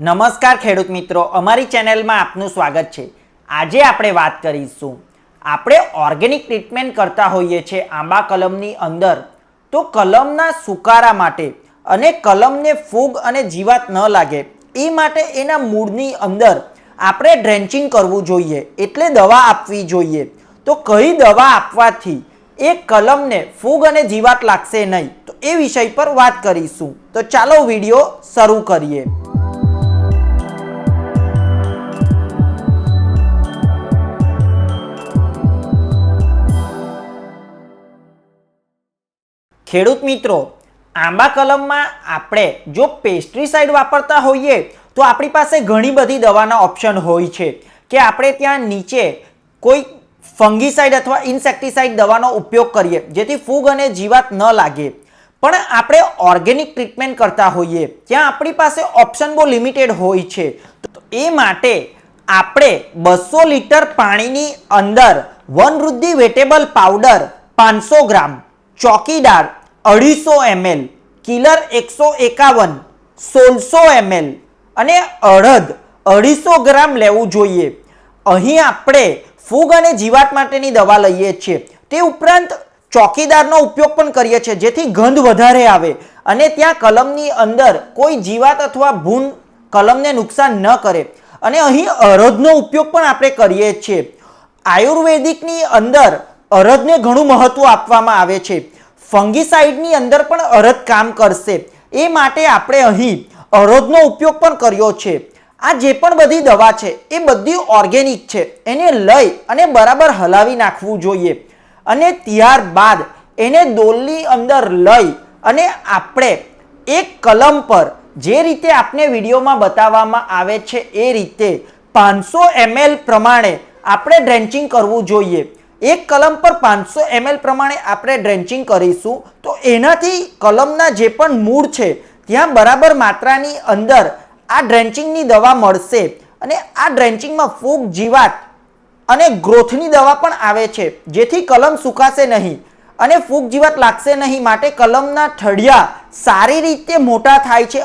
નમસ્કાર ખેડૂત મિત્રો, અમારી ચેનલમાં આપનું સ્વાગત છે. આજે આપણે વાત કરીશું. આપણે ઓર્ગેનિક ટ્રીટમેન્ટ કરતા હોઈએ છીએ આંબા કલમની અંદર. તો કલમના સુકારા માટે અને કલમને ફૂગ અને જીવાત ન લાગે, એ માટે એના મૂળની અંદર આપણે ડ્રેન્ચિંગ કરવું જોઈએ, એટલે દવા આપવી જોઈએ. તો કઈ દવા આપવાથી એ કલમને ફૂગ અને જીવાત લાગશે નહીં, તો એ વિષય પર વાત કરીશું. તો ચાલો વીડિયો શરૂ કરીએ. ખેડૂત મિત્રો, આંબા કલમમાં આપણે જો પેસ્ટ્રીસાઇડ વાપરતા હોઈએ, તો આપણી પાસે ઘણી બધી દવાના ઓપ્શન હોય છે કે આપણે ત્યાં નીચે કોઈ ફંગીસાઇડ અથવા ઇન્સેક્ટિસાઇડ દવાનો ઉપયોગ કરીએ, જેથી ફૂગ અને જીવાત ન લાગે. પણ આપણે ઓર્ગેનિક ટ્રીટમેન્ટ કરતા હોઈએ, ત્યાં આપણી પાસે ઓપ્શન બહુ લિમિટેડ હોય છે. તો એ માટે આપણે બસો લીટર પાણીની અંદર વનવૃદ્ધિ વેટેબલ પાવડર પાંચસો ગ્રામ ચોકીદાર અઢીસો એમએલ કિલર એકસો એકાવન, સોળસો એમએલ અને અડદ અઢીસો ગ્રામ લેવું જોઈએ. અહીં આપણે ફૂગ અને જીવાત માટેની દવા લઈએ છીએ. તે ઉપરાંત ચોકીદારનો ઉપયોગ પણ કરીએ છીએ, જેથી ગંધ વધારે આવે અને ત્યાં કલમની અંદર કોઈ જીવાત અથવા ભૂન કલમને નુકસાન ન કરે. અને અહીં અરદનો ઉપયોગ પણ આપણે કરીએ છીએ. આયુર્વેદિકની અંદર અરદને ઘણું મહત્વ આપવામાં આવે છે. ફંગીસાઇડની અંદર પણ અરદ કામ કરશે. એ માટે આપણે અહીં અરદનો ઉપયોગ પણ કર્યો છે. આ જે પણ બધી દવા છે, એ બધી ઓર્ગેનિક છે. એને લઈ અને બરાબર હલાવી નાખવું જોઈએ. અને ત્યારબાદ એને ડોલની અંદર લઈ અને આપણે એક કલમ પર જે રીતે આપને વિડીયોમાં બતાવવામાં આવે છે, એ રીતે પાંચસો એમએલ પ્રમાણે આપણે ડ્રેન્ચિંગ કરવું જોઈએ. એક કલમ પર પાંચસો એમએલ પ્રમાણે આપણે ડ્રેન્ચિંગ કરીશું, તો એનાથી કલમના જે પણ મૂળ છે, ત્યાં બરાબર માત્રાની અંદર આ ડ્રેન્ચિંગની દવા મળશે અને આ ડ્રેન્ચિંગમાં ફૂગ, જીવાત અને ગ્રોથની દવા પણ આવે છે, જેથી કલમ સુકાશે નહીં અને ફૂગ, જીવાત લાગશે નહીં. માટે કલમના ઠળિયા સારી રીતે મોટા થાય છે.